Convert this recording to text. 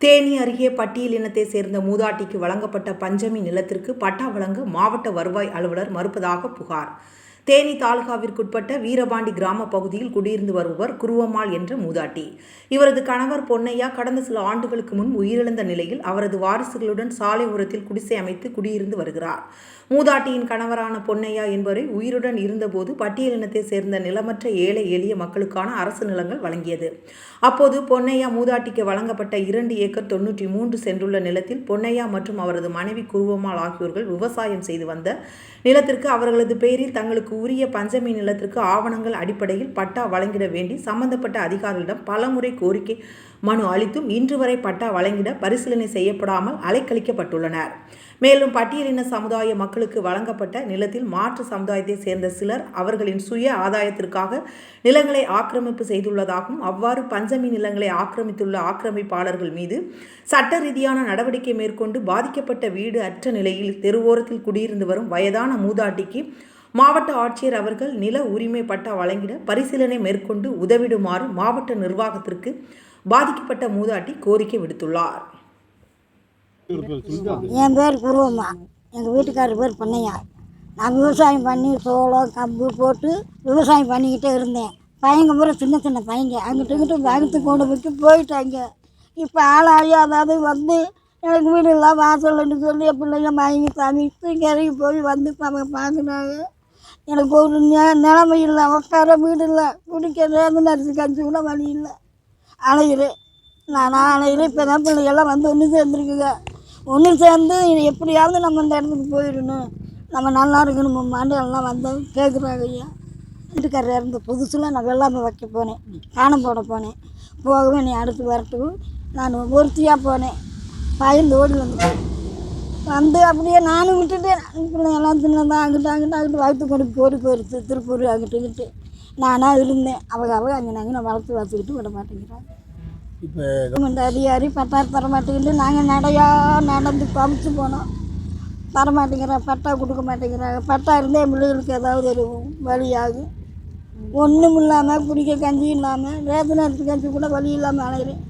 தேனி அருகே பட்டியல் இனத்தை சேர்ந்த மூதாட்டிக்கு வழங்கப்பட்ட பஞ்சமி நிலத்திற்கு பட்டா வழங்க மாவட்ட வருவாய் அலுவலர் மறுப்பதாக புகார். தேனி தாலுகாவிற்குட்பட்ட வீரபாண்டி கிராம பகுதியில் குடியிருந்து வருபவர் குருவம்மாள் என்ற மூதாட்டி. இவரது கணவர் பொன்னையா கடந்த சில ஆண்டுகளுக்கு முன் உயிரிழந்த நிலையில் அவரது வாரிசுகளுடன் சாலை ஓரத்தில் குடிசை அமைத்து குடியிருந்து வருகிறார். மூதாட்டியின் கணவரான பொன்னையா என்பவரை உயிருடன் இருந்தபோது பட்டியலினத்தை சேர்ந்த நிலமற்ற ஏழை எளிய மக்களுக்கான அரசு நிலங்கள் வழங்கியது. அப்போது பொன்னையா மூதாட்டிக்கு வழங்கப்பட்ட இரண்டு ஏக்கர் தொன்னூற்றி மூன்று சென்றுள்ள நிலத்தில் பொன்னையா மற்றும் அவரது மனைவி குருவம்மாள் ஆகியோர்கள் விவசாயம் செய்து வந்த நிலத்திற்கு அவர்களது பெயரில் தங்களுக்கு உரிய பஞ்சமி நிலத்திற்கு ஆவணங்கள் அடிப்படையில் பட்டா வழங்கிட வேண்டி சம்பந்தப்பட்ட அதிகாரிகளிடம் பலமுறை கோரிக்கை மனு அளித்தும் இன்று வரை பட்டா வழங்கிட பரிசீலனை செய்யப்படாமல் அலைக்கழிக்கப்பட்டுள்ளனர். மேலும் பட்டியலின சமுதாய மக்களுக்கு வழங்கப்பட்ட நிலத்தில் மாற்று சமுதாயத்தை சேர்ந்த சிலர் அவர்களின் சுய ஆதாயத்திற்காக நிலங்களை ஆக்கிரமிப்பு செய்துள்ளதாகவும் அவ்வாறு பஞ்சமி நிலங்களை ஆக்கிரமித்துள்ள ஆக்கிரமிப்பாளர்கள் மீது சட்ட ரீதியான நடவடிக்கை மேற்கொண்டு பாதிக்கப்பட்ட வீடு அற்ற நிலையில் தெருவோரத்தில் குடியிருந்து வரும் வயதான மூதாட்டிக்கு மாவட்ட ஆட்சியர் அவர்கள் நில உரிமை பட்டா வழங்கிட பரிசீலனை மேற்கொண்டு உதவிடுமாறு மாவட்ட நிர்வாகத்திற்கு பாதிக்கப்பட்ட மூதாட்டி கோரிக்கை விடுத்துள்ளார். என் பேர் குருவம்மா எங்கள் வீட்டுக்காரர் பேர் பொன்னையா. நான் விவசாயம் பண்ணி சோளம் கம்பு போட்டு விவசாயம் பண்ணிக்கிட்டே இருந்தேன். பையங்க பூரா சின்ன சின்ன பையங்க. அங்கிட்டு இங்கிட்டு வகுத்து கொண்டு விட்டு போயிட்டாங்க. இப்போ ஆளாகி அதாவது வந்து எனக்கு வீடு இல்லை வாசல்னு சொல்லி என் பிள்ளைங்க மயங்கி சமைத்து இறங்கி போய் வந்து அவங்க பார்க்குறாங்க எனக்கு ஒரு நெ- நிலைமை இல்லை. உட்கார வீடு இல்லை. குடிக்க ரேஷன் அரிசி கஞ்சி கூட வழி இல்லை. அலையிறேன் நான் அலையிறேன் இப்போ தான் பிள்ளைகள்லாம் வந்து ஒன்று சேர்ந்துருக்குங்க. ஒன்று சேர்ந்து எப்படியாவது நம்ம இந்த இடத்துக்கு போயிடணும். நம்ம நல்லா இருக்கணுமான்னு எல்லாம் வந்து கேட்குறாங்க ஐயா. வீட்டுக்காரர் இருந்த புதுசில் நான் வெள்ளாமை வைக்க போனேன். காணம் போட போனேன். போகவே நீ அடுத்து வரட்டும். நான் ஒருத்தியாக போனேன். பயந்து ஓடி வந்துட்டேன் வந்து அப்படியே நானும் விட்டுட்டேன் பிள்ளைங்கெல்லாம் தின்னதான் அங்கிட்டு அங்கிட்டு அங்கிட்டு வயிற்று கொண்டு போரி போயிடுச்சு திருப்பூர் அங்கிட்டு இங்கிட்டு. நானாக இருந்தேன். அவங்க அவங்க அங்கே நாங்கள் வளர்த்து வச்சுக்கிட்டு விட மாட்டேங்கிறாங்க. இப்போ கவர்மெண்ட் அதிகாரி பட்டா தர மாட்டேங்குது. நாங்கள் நடையா நடந்து பமிச்சு போனோம். தர மாட்டேங்கிறாங்க. பட்டா கொடுக்க மாட்டேங்கிறாங்க. பட்டா இருந்தால் என் பிள்ளைகளுக்கு ஏதாவது ஒரு வழியாகும் ஒன்றும் இல்லாமல் குடிக்க கஞ்சி இல்லாமல் அரிசி கஞ்சி கூட வழி இல்லாமல் அலைகிறேன்